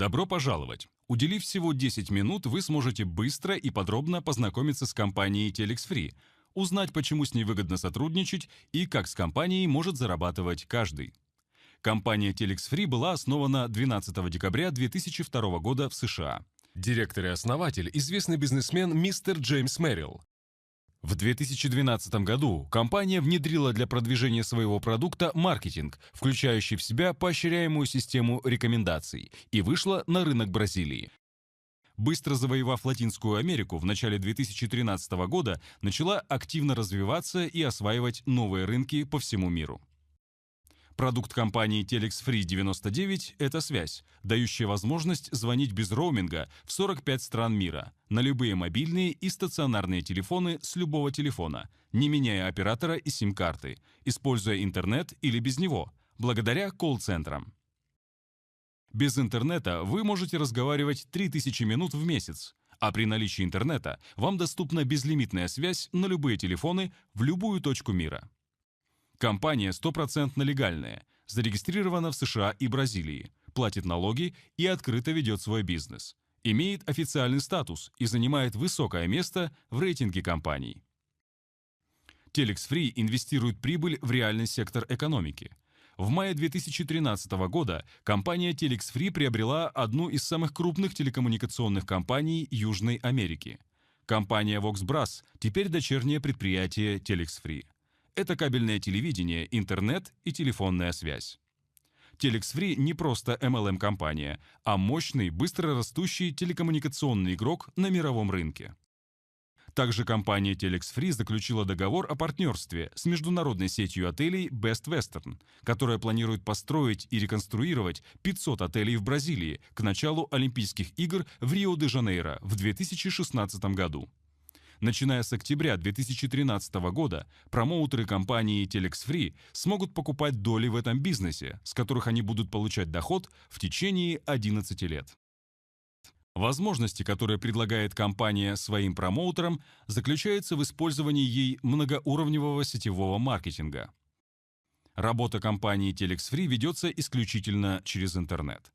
Добро пожаловать! Уделив всего 10 минут, вы сможете быстро и подробно познакомиться с компанией Telex Free, узнать, почему с ней выгодно сотрудничать и как с компанией может зарабатывать каждый. Компания Telex Free была основана 12 декабря 2002 года в США. Директор и основатель – известный бизнесмен мистер Джеймс Мэрилл. В 2012 году компания внедрила для продвижения своего продукта маркетинг, включающий в себя поощряемую систему рекомендаций, и вышла на рынок Бразилии. Быстро завоевав Латинскую Америку, в начале 2013 года начала активно развиваться и осваивать новые рынки по всему миру. Продукт компании Telex Free 99 – это связь, дающая возможность звонить без роуминга в 45 стран мира на любые мобильные и стационарные телефоны с любого телефона, не меняя оператора и сим-карты, используя интернет или без него, благодаря колл-центрам. Без интернета вы можете разговаривать 3000 минут в месяц, а при наличии интернета вам доступна безлимитная связь на любые телефоны в любую точку мира. Компания стопроцентно легальная, зарегистрирована в США и Бразилии, платит налоги и открыто ведет свой бизнес. Имеет официальный статус и занимает высокое место в рейтинге компаний. Telex Free инвестирует прибыль в реальный сектор экономики. В мае 2013 года компания Telex Free приобрела одну из самых крупных телекоммуникационных компаний Южной Америки. Компания VoxBrass теперь дочернее предприятие Telex Free. Это кабельное телевидение, интернет и телефонная связь. Telex не просто MLM-компания, а мощный, быстрорастущий телекоммуникационный игрок на мировом рынке. Также компания Telex заключила договор о партнерстве с международной сетью отелей Best Western, которая планирует построить и реконструировать 500 отелей в Бразилии к началу Олимпийских игр в Рио-де-Жанейро в 2016 году. Начиная с октября 2013 года, промоутеры компании Telex Free смогут покупать доли в этом бизнесе, с которых они будут получать доход в течение 11 лет. Возможности, которые предлагает компания своим промоутерам, заключаются в использовании ей многоуровневого сетевого маркетинга. Работа компании Telex Free ведется исключительно через интернет.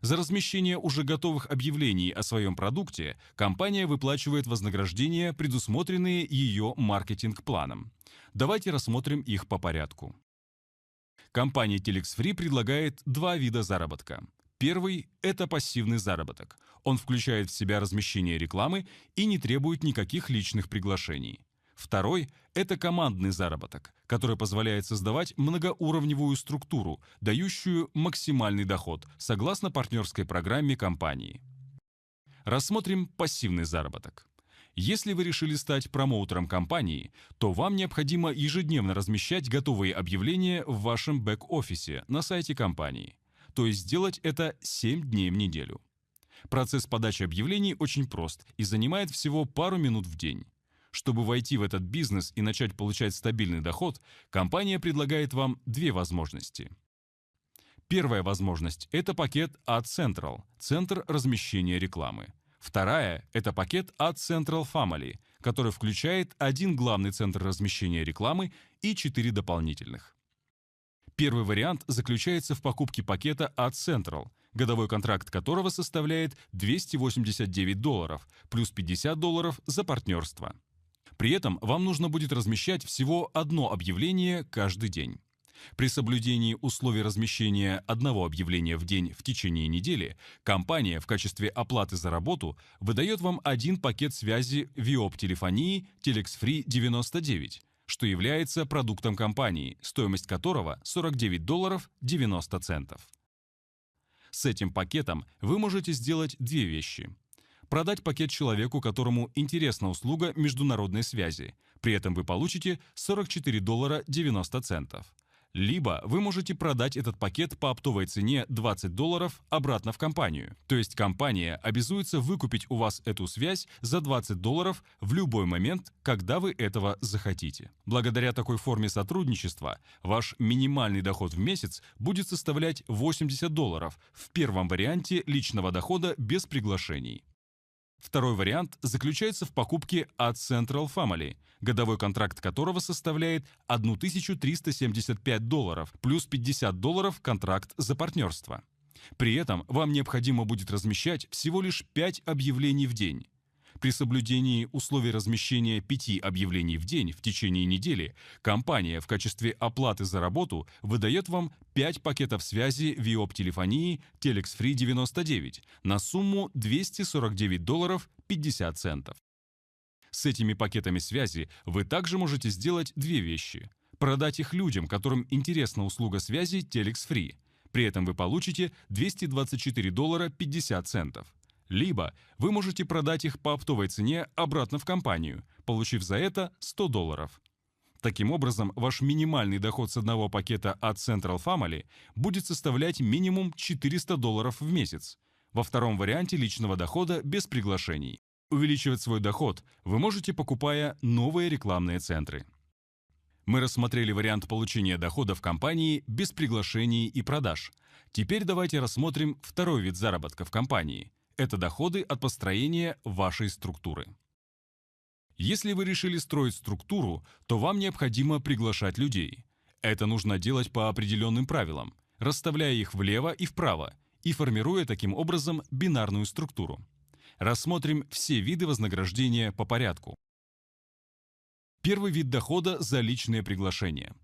За размещение уже готовых объявлений о своем продукте компания выплачивает вознаграждения, предусмотренные ее маркетинг-планом. Давайте рассмотрим их по порядку. Компания Telex предлагает два вида заработка. Первый – это пассивный заработок. Он включает в себя размещение рекламы и не требует никаких личных приглашений. Второй – это командный заработок, который позволяет создавать многоуровневую структуру, дающую максимальный доход, согласно партнерской программе компании. Рассмотрим пассивный заработок. Если вы решили стать промоутером компании, то вам необходимо ежедневно размещать готовые объявления в вашем бэк-офисе на сайте компании. То есть сделать это 7 дней в неделю. Процесс подачи объявлений очень прост и занимает всего пару минут в день. Чтобы войти в этот бизнес и начать получать стабильный доход, компания предлагает вам две возможности. Первая возможность – это пакет Ad Central – центр размещения рекламы. Вторая – это пакет Ad Central Family, который включает один главный центр размещения рекламы и четыре дополнительных. Первый вариант заключается в покупке пакета Ad Central, годовой контракт которого составляет 289 долларов, плюс 50 долларов за партнерство. При этом вам нужно будет размещать всего одно объявление каждый день. При соблюдении условий размещения одного объявления в день в течение недели, компания в качестве оплаты за работу выдает вам один пакет связи VIOP-телефонии Telex Free 99, что является продуктом компании, стоимость которого 49 долларов 90 центов. С этим пакетом вы можете сделать две вещи – продать пакет человеку, которому интересна услуга международной связи. При этом вы получите 44 доллара 90 центов. Либо вы можете продать этот пакет по оптовой цене 20 долларов обратно в компанию. То есть компания обязуется выкупить у вас эту связь за 20 долларов в любой момент, когда вы этого захотите. Благодаря такой форме сотрудничества ваш минимальный доход в месяц будет составлять 80 долларов в первом варианте личного дохода без приглашений. Второй вариант заключается в покупке от Central Family, годовой контракт которого составляет 1375 долларов, плюс 50 долларов контракт за партнерство. При этом вам необходимо будет размещать всего лишь 5 объявлений в день. При соблюдении условий размещения пяти объявлений в день в течение недели компания в качестве оплаты за работу выдает вам 5 пакетов связи VIOP-телефонии Telex Free 99 на сумму 249 долларов 50 центов. С этими пакетами связи вы также можете сделать две вещи. Продать их людям, которым интересна услуга связи Telex Free. При этом вы получите 224 доллара 50 центов. Либо вы можете продать их по оптовой цене обратно в компанию, получив за это 100 долларов. Таким образом, ваш минимальный доход с одного пакета от Central Family будет составлять минимум 400 долларов в месяц. Во втором варианте личного дохода без приглашений. Увеличивать свой доход вы можете, покупая новые рекламные центры. Мы рассмотрели вариант получения дохода в компании без приглашений и продаж. Теперь давайте рассмотрим второй вид заработка в компании – это доходы от построения вашей структуры. Если вы решили строить структуру, то вам необходимо приглашать людей. Это нужно делать по определенным правилам, расставляя их влево и вправо и формируя таким образом бинарную структуру. Рассмотрим все виды вознаграждения по порядку. Первый вид дохода за личные приглашения.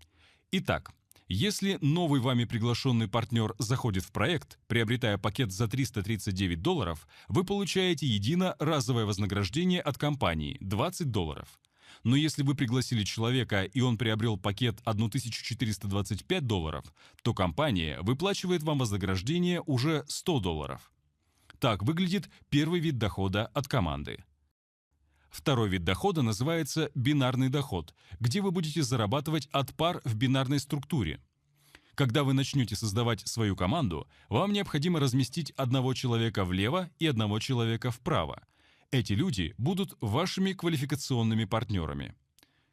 Итак, если новый вами приглашенный партнер заходит в проект, приобретая пакет за 339 долларов, вы получаете едино-разовое вознаграждение от компании – 20 долларов. Но если вы пригласили человека и он приобрел пакет 1425 долларов, то компания выплачивает вам вознаграждение уже 100 долларов. Так выглядит первый вид дохода от команды. Второй вид дохода называется бинарный доход, где вы будете зарабатывать от пар в бинарной структуре. Когда вы начнете создавать свою команду, вам необходимо разместить одного человека влево и одного человека вправо. Эти люди будут вашими квалификационными партнерами.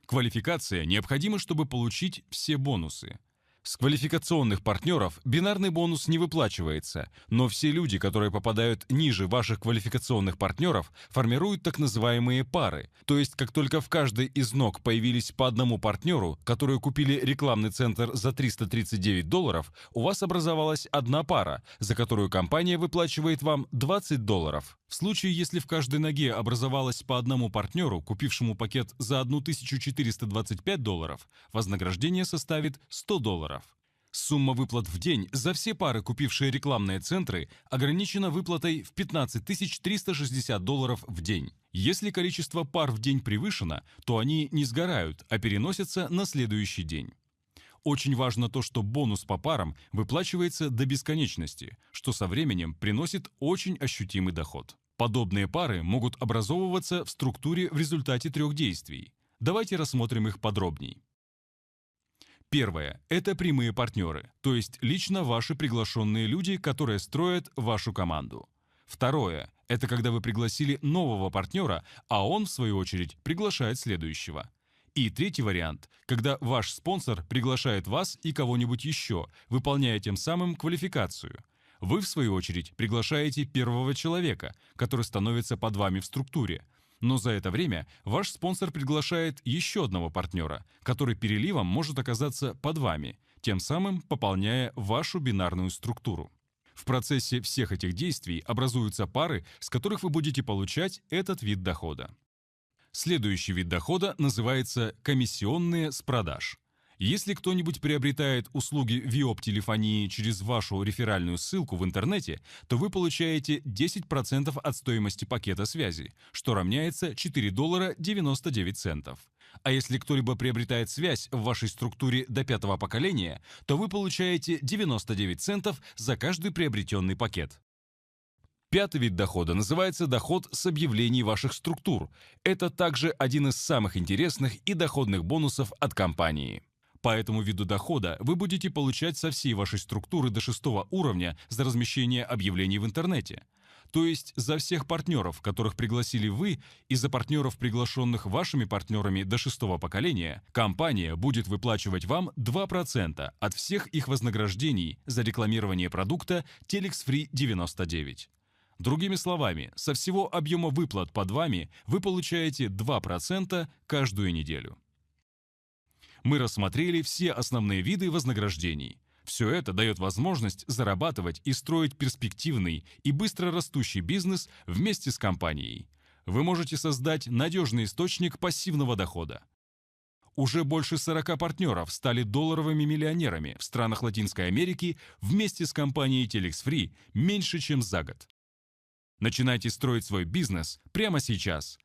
Квалификация необходима, чтобы получить все бонусы – с квалификационных партнеров бинарный бонус не выплачивается, но все люди, которые попадают ниже ваших квалификационных партнеров, формируют так называемые пары. То есть, как только в каждой из ног появились по одному партнеру, которые купили рекламный центр за 339 долларов, у вас образовалась одна пара, за которую компания выплачивает вам 20 долларов. В случае, если в каждой ноге образовалось по одному партнеру, купившему пакет за 1425 долларов, вознаграждение составит 100 долларов. Сумма выплат в день за все пары, купившие рекламные центры, ограничена выплатой в 15 360 долларов в день. Если количество пар в день превышено, то они не сгорают, а переносятся на следующий день. Очень важно то, что бонус по парам выплачивается до бесконечности, что со временем приносит очень ощутимый доход. Подобные пары могут образовываться в структуре в результате трех действий. Давайте рассмотрим их подробней. Первое – это прямые партнеры, то есть лично ваши приглашенные люди, которые строят вашу команду. Второе – это когда вы пригласили нового партнера, а он, в свою очередь, приглашает следующего. И третий вариант, когда ваш спонсор приглашает вас и кого-нибудь еще, выполняя тем самым квалификацию – вы, в свою очередь, приглашаете первого человека, который становится под вами в структуре. Но за это время ваш спонсор приглашает еще одного партнера, который переливом может оказаться под вами, тем самым пополняя вашу бинарную структуру. В процессе всех этих действий образуются пары, с которых вы будете получать этот вид дохода. Следующий вид дохода называется комиссионные с продаж. Если кто-нибудь приобретает услуги VIOP-телефонии через вашу реферальную ссылку в интернете, то вы получаете 10% от стоимости пакета связи, что равняется 4 доллара 99 центов. А если кто-либо приобретает связь в вашей структуре до пятого поколения, то вы получаете 99 центов за каждый приобретенный пакет. Пятый вид дохода называется доход с объявлений ваших структур. Это также один из самых интересных и доходных бонусов от компании. По этому виду дохода вы будете получать со всей вашей структуры до шестого уровня за размещение объявлений в интернете. То есть за всех партнеров, которых пригласили вы, и за партнеров, приглашенных вашими партнерами до шестого поколения, компания будет выплачивать вам 2% от всех их вознаграждений за рекламирование продукта Telex Free 99. Другими словами, со всего объема выплат под вами вы получаете 2% каждую неделю мы рассмотрели все основные виды вознаграждений. Все это дает возможность зарабатывать и строить перспективный и быстро растущий бизнес вместе с компанией. Вы можете создать надежный источник пассивного дохода. Уже больше 40 партнеров стали долларовыми миллионерами в странах Латинской Америки вместе с компанией Telex Free меньше, чем за год. Начинайте строить свой бизнес прямо сейчас.